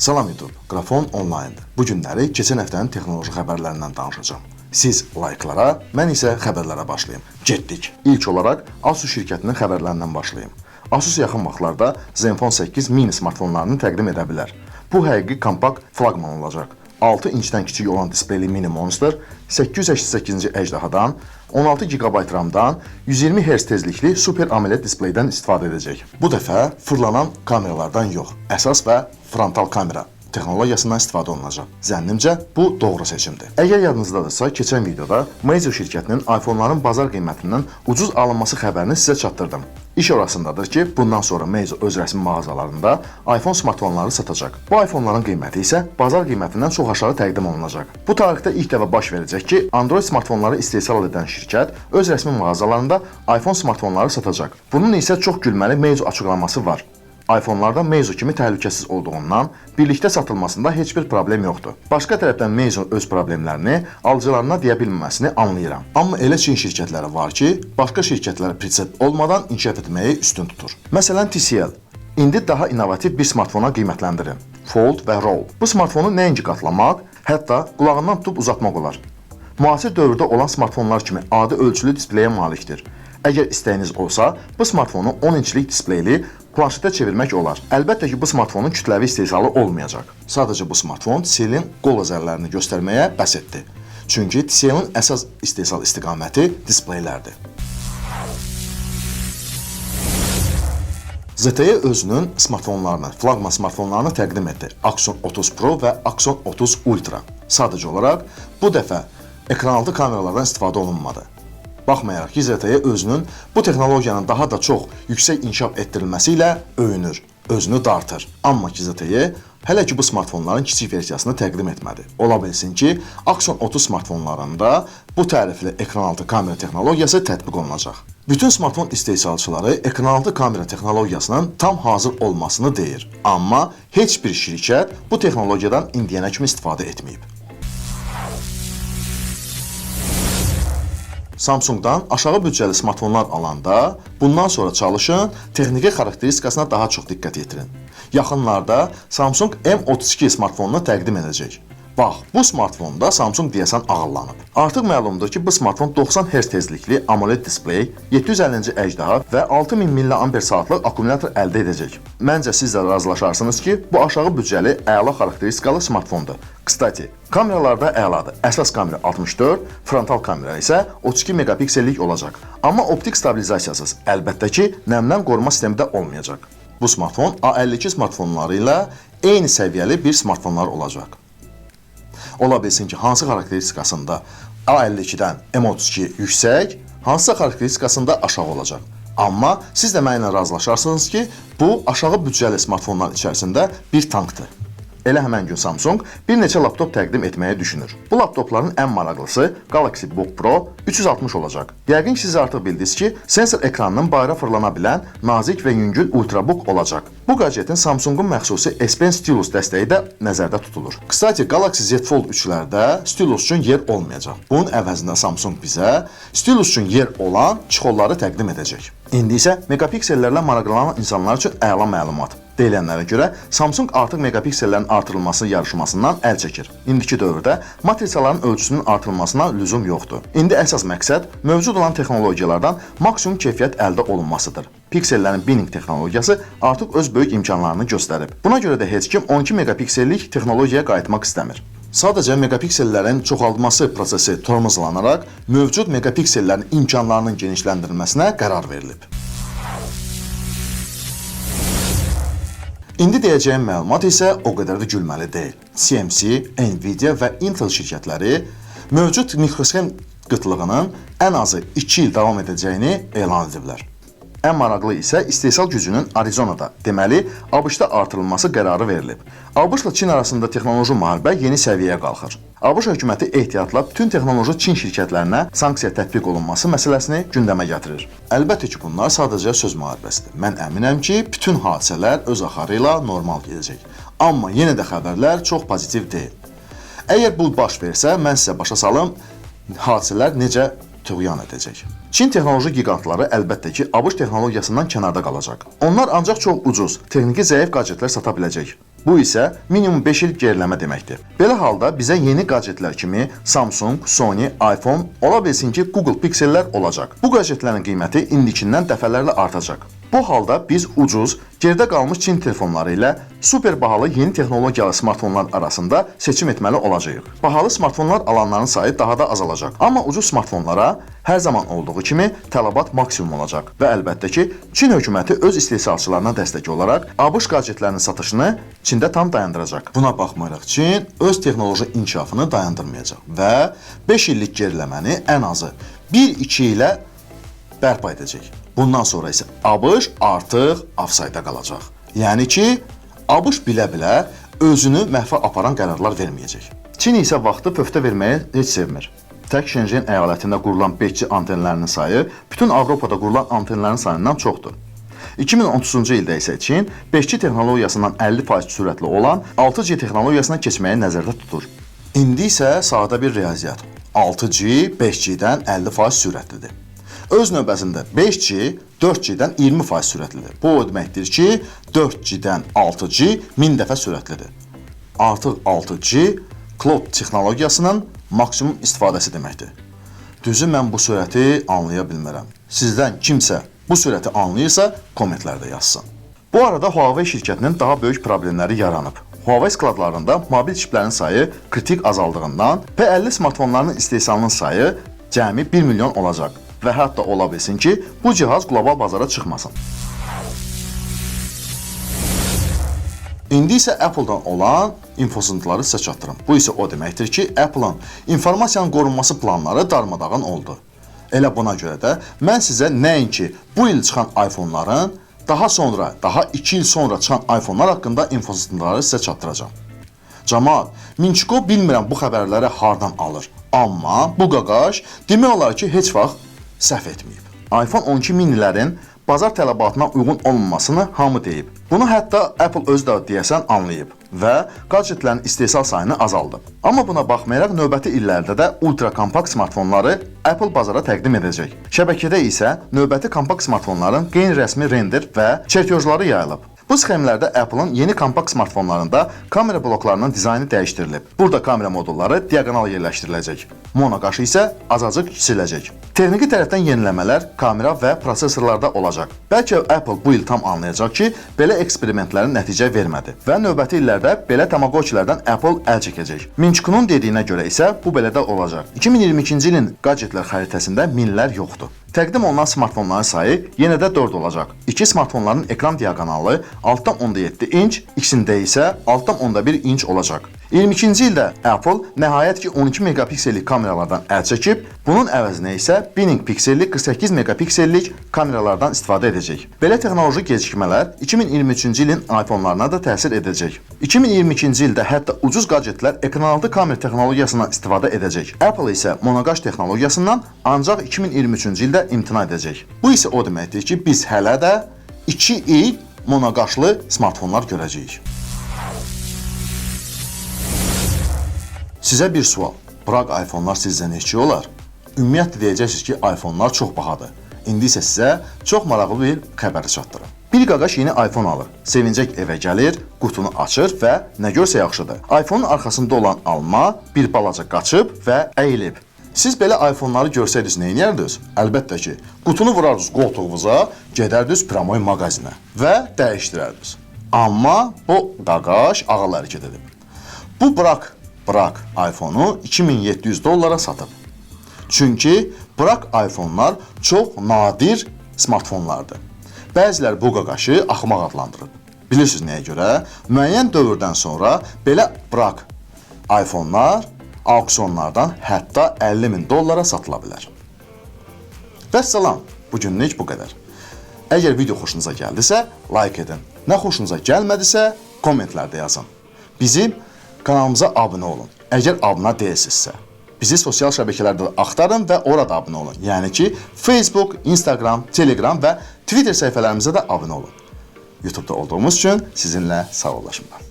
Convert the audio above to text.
Salam YouTube, Qrafon onlayndır. Bu günləri keçən həftənin texnoloji xəbərlərindən danışacağam. Siz layıklara, mən isə xəbərlərə başlayım. Getdik. İlk olaraq Asus şirkətinin xəbərlərindən başlayım. Asus yaxın vaxtlarda Zenfone 8 mini smartfonlarını təqdim edə bilər. Bu həqiqi kompakt flaqman olacaq. 6 inçdən kiçik olan displeyli mini Monster 888-ci əjdahadan, 16 GB RAM-dan, 120 Hz tezlikli Super AMOLED displeydən istifadə edəcək. Bu dəfə fırlanan kameralardan yox, əsas və frontal kamera texnologiyasından istifadə olunacaq. Zənnimcə bu doğru seçimdir. Əgər yadınızdadırsa, keçən videoda Meizu şirkətinin iPhone-ların bazar qiymətindən ucuz alınması xəbərini sizə çatdırdım. İş orasındadır ki, bundan sonra Meizu öz rəsmi mağazalarında iPhone smartfonları satacaq. Bu iPhone-ların qiyməti isə bazar qiymətindən çox aşağı təqdim olunacaq. Bu tarixdə ilk dəfə baş verəcək ki, Android smartfonları istehsal edən şirkət öz rəsmi mağazalarında iPhone smartfonları satacaq. Bunun isə çox gülməli Meizu açıqlaması var. iPhone-larda Meizu kimi təhlükəsiz olduğundan birlikdə satılmasında heç bir problem yoxdur. Başqa tərəfdən Meizu öz problemlərini alıcılarına deyə bilməməsini anlayıram. Amma elə Çin şirkətləri var ki, başqa şirkətlərə prinsip olmadan inkişaf etməyi üstün tutur. Məsələn TCL indi daha innovativ bir smartfona qiymətləndirin. Fold və Roll. Bu smartfonu nəinki qatlamaq, hətta qulağından tutub uzatmaq olar. Müasir dövrdə olan smartfonlar kimi adi ölçülü displeyə malikdir. Əgər istəyiniz olsa, bu smartfonu 10 inçlik displeyli planşetə çevirmək olar. Əlbəttə ki, bu smartfonun kütləvi istehsalı olmayacaq. Sadəcə bu smartfon TCL-in qol əzərlərini göstərməyə bəs etdi. Çünki TCL-in əsas istehsal istiqaməti displeylərdir. ZTE özünün smartfonlarını, flaqman smartfonlarını təqdim etdi. Axon 30 Pro və Axon 30 Ultra. Sadəcə olaraq bu dəfə ekranaltı kameralardan istifadə olunmadı. Baxmayaraq ki, ZTE özünün bu texnologiyanın daha da çox yüksək inkişaf etdirilməsi ilə öyünür, özünü dartır. Amma ki, ZTE hələ ki bu smartfonların kiçik versiyasını təqdim etmədi. Ola bilsin ki, Axon 30 smartfonlarında bu tərifli ekranaltı kamera texnologiyası tətbiq olunacaq. Bütün smartfon istehsalçıları ekranaltı kamera texnologiyasının tam hazır olmasını deyir. Amma heç bir şirkət bu texnologiyadan indiyənə kimi istifadə etməyib. Samsungdan aşağı büdcəli smartfonlar alanda bundan sonra çalışın, texniki xarakteristikasına daha çox diqqət yetirin. Yaxınlarda Samsung M32 smartfonunu təqdim edəcək. Bax, bu smartfonda Samsung deyəsən ağıllanıb. Artıq məlumdur ki, bu smartfon 90 Hz tezlikli AMOLED displey, 750-ci əjdaha və 6000 mAh saatlıq akkumulyator əldə edəcək. Məncə siz də razılaşarsınız ki, bu aşağı büdcəli əla xarakteristikalı smartfondur. Kstati, kameralarda əladır. Əsas kamera 64, frontal kamera isə 32 megapiksellik olacaq. Amma optik stabilizasiyasız, əlbəttə ki, nəmdən qoruma sistemi də olmayacaq. Bu smartfon A52 smartfonları ilə eyni səviyyəli bir smartfonlar olacaq. Ola bilsin ki, hansı xarakteristikasında A52-dən M32 yüksək, hansısa xarakteristikasında aşağı olacaq. Amma siz də mənimlə razılaşarsınız ki, bu aşağı büdcəli smartfonlar içərisində bir tankdır. Elə həmən gün Samsung bir neçə laptop təqdim etməyi düşünür. Bu laptopların ən maraqlısı Galaxy Book Pro 360 olacaq. Yəqin ki, siz artıq bildiniz ki, sensor ekranının bayıra fırlana bilən nazik və yüngül Ultrabook olacaq. Bu qacetin Samsungun məxsusi S Pen stylus dəstəyi də nəzərdə tutulur. Kstati, Galaxy Z Fold 3-lərdə stylus üçün yer olmayacaq. Bunun əvəzində Samsung bizə stylus üçün yer olan çixolları təqdim edəcək. İndi isə megapiksellərlə maraqlanan insanlar üçün əla məlumat. Deyilənlərə görə Samsung artıq megapiksellərin artırılması yarışmasından əl çəkir. İndiki dövrdə matrisaların ölçüsünün artırılmasına lüzum yoxdur. İndi əsas məqsəd mövcud olan texnologiyalardan maksimum keyfiyyət əldə olunmasıdır. Piksellərin binning texnologiyası artıq öz böyük imkanlarını göstərib. Buna görə də heç kim 12 megapiksellik texnologiyaya qayıtmaq istəmir. Sadəcə megapiksellərin çoxaltması prosesi tormozlanaraq mövcud megapiksellərin imkanlarının genişləndirilməsinə qərar verilib. İndi deyəcəyim məlumat isə o qədər də gülməli deyil. CMC, Nvidia və Intel şirkətləri mövcud mikrosxem qıtlığının ən azı 2 il davam edəcəyini elan ediblər. Ən maraqlı isə istehsal gücünün Arizonada, deməli, ABŞ-da artırılması qərarı verilib. ABŞ-la Çin arasında texnoloji müharibə yeni səviyyəyə qalxır. ABŞ hökuməti ehtiyatla bütün texnoloji Çin şirkətlərinə sanksiya tətbiq olunması məsələsini gündəmə gətirir. Əlbəttə ki, bunlar sadəcə söz müharibəsidir. Mən əminəm ki, bütün hadisələr öz axarı ilə normal gedəcək. Amma yenə də xəbərlər çox pozitiv deyil. Əgər bu baş versə, mən sizə başa salım, hadisələr necə tüğyan edəcək. Çin texnoloji gigantları əlbəttə ki, ABŞ texnologiyasından kənarda qalacaq. Onlar ancaq çox ucuz, texniki zəif gadjetlər sata biləcək. Bu isə minimum 5 il geriləmə deməkdir. Belə halda bizə yeni gadjetlər kimi Samsung, Sony, iPhone, ola bilsin ki, Google Pixellər olacaq. Bu gadjetlərin qiyməti indikindən dəfələrlə artacaq. Bu halda biz ucuz, geridə qalmış Çin telefonları ilə super bahalı yeni texnologiyalı smartfonlar arasında seçim etməli olacağıq. Bahalı smartfonlar alanların sayı daha da azalacaq. Amma ucuz smartfonlara hər zaman olduğu kimi tələbat maksimum olacaq və əlbəttə ki, Çin hökuməti öz istehsalçılarına dəstək olaraq ABŞ gadjetlərinin satışını Çində tam dayandıracaq. Buna baxmayaraq Çin öz texnoloji inkişafını dayandırmayacaq və 5 illik geriləməni ən azı 1-2 ilə bərpa edəcək. Bundan sonra isə ABŞ artıq ofsayda qalacaq. Yəni ki, ABŞ bilə-bilə özünü məhvə aparan qərarlar verməyəcək. Çin isə vaxtı pöftə verməyi heç sevmir. Tək Şenjen əyalətində qurulan 5G antenlərinin sayı bütün Avropada qurulan antenlərin sayından çoxdur. 2030-cu ildə isə Çin 5G texnologiyasından 50% sürətli olan 6G texnologiyasına keçməyi nəzərdə tutur. İndi isə sadə bir riyaziyyat. 6G 5G-dən 50% sürətlidir. Öz növbəsində 5G 4G-dən 20% sürətlidir. Bu o deməkdir ki, 4G-dən 6G 1000 dəfə sürətlidir. Artıq 6G cloud texnologiyasının maksimum istifadəsi deməkdir. Düzü mən bu sürəti anlaya bilmirəm. Sizdən kimsə bu sürəti anlayırsa, kommentlərdə yazsın. Bu arada Huawei şirkətinin daha böyük problemləri yaranıb. Huawei skladlarında mobil çiplərin sayı kritik azaldığından P50 smartfonlarının istehsalının sayı cəmi 1 milyon olacaq və hətta ola bilsin ki, bu cihaz qlobal bazara çıxmasın. İndi isə Apple-dan olan infosuzuntuları sizə çatdırım. Bu isə o deməkdir ki, Apple-ın informasiyanın qorunması planları darmadağın oldu. Elə buna görə də mən sizə nəinki bu il çıxan iPhone-ların daha sonra, daha 2 il sonra çıxan iPhone-lar haqqında infosuzuntuları sizə çatdıracağam. Camaat, Minçiko bilmirəm bu xəbərləri hardan alır. Amma bu qaqaş demək olar ki, heç vaxt səhv etməyib. iPhone 12 minilərin bazar tələbatına uyğun olmamasını hamı deyib. Bunu hətta Apple özü də deyəsən anlayıb və gadjetlərin istehsal sayını azaldıb. Amma buna baxmayaraq növbəti illərdə də ultra kompakt smartfonları Apple bazara təqdim edəcək. Şəbəkədə isə növbəti kompakt smartfonların qeyri-rəsmi render və çertyojları yayılıb. Bu sxemlərdə Apple-ın yeni kompakt smartfonlarında kamera bloklarının dizaynı dəyişdirilib. Burada kamera modulları diaqonal yerləşdiriləcək. Mono qaşı isə azacıq kiçiləcək. Texniki tərəfdən yeniləmələr kamera və prosesorlarda olacaq. Bəlkə Apple bu il tam anlayacaq ki, belə eksperimentlərin nəticə vermədi və növbəti illərdə belə Tamagotchilərdən Apple əl çəkəcək. Minçkunun dediyinə görə isə bu belə də olacaq. 2022-ci ilin gadjetlər xəritəsində minlər yoxdur. Təqdim olunan smartfonların sayı yenə də 4 olacaq. İki smartfonların ekran diaqonalı 6.7 inç, ikisində isə 6.1 inç olacaq. 22-ci ildə Apple nəhayət ki 12 megapiksellik kameralardan əl çəkib, bunun əvəzinə isə 1000 piksellik 48 megapiksellik kameralardan istifadə edəcək. Belə texnoloji gecikmələr 2023-cü ilin iPhone-larına da təsir edəcək. 2022-ci ildə hətta ucuz gadjetlər ekranaltı kamera texnologiyasından istifadə edəcək. Apple isə monoqaş texnologiyasından ancaq 2023-cü ildə imtina edəcək. Bu isə o deməkdir ki, biz hələ də 2 il monoqaşlı smartfonlar görəcəyik. Sizə bir sual. Bıraq iPhone-lar sizcə neçə olar? Ümumiyyətlə deyəcəksiniz ki, iPhone-lar çox bahadır. İndi isə sizə çox maraqlı bir xəbəri çatdırım. Bir qaqaş yeni iPhone alır. Sevincək evə gəlir, qutunu açır və nə görsə yaxşıdır. iPhone-un arxasında olan alma bir balaca qaçıb və əyilib. Siz belə iPhone-ları görsəydiniz nə edərdiniz? Əlbəttə ki, qutunu vurardınız qoltuğunuza, gedərdiniz Pramoy mağazinə və dəyişdirərdiniz. Amma bu qaqaş ağıl hərəkət edib. Bu bırak Bırak iPhone-u 2700 dollara satıb. Çünki Bırak iPhone-lar çox nadir smartfonlardır. Bəziləri bu qaqaşı axmaq adlandırıb. Bilirsiniz nəyə görə? Müəyyən dövrdən sonra belə Bırak iPhone-lar auksionlardan hətta 50 min dollara satıla bilər. Vəssalam, bugünlük bu qədər. Əgər video xoşunuza gəldisə, like edin. Nə xoşunuza gəlmədisə, kommentlərdə yazın. Bizim kanalımıza abunə olun. Əgər abunə deyilsinizsə, bizi sosial şəbəkələrdə də axtarın və orada abunə olun. Yəni ki, Facebook, Instagram, Telegram və Twitter səhifələrimizə də abunə olun. YouTube-da olduğumuz üçün sizinlə sağollaşım.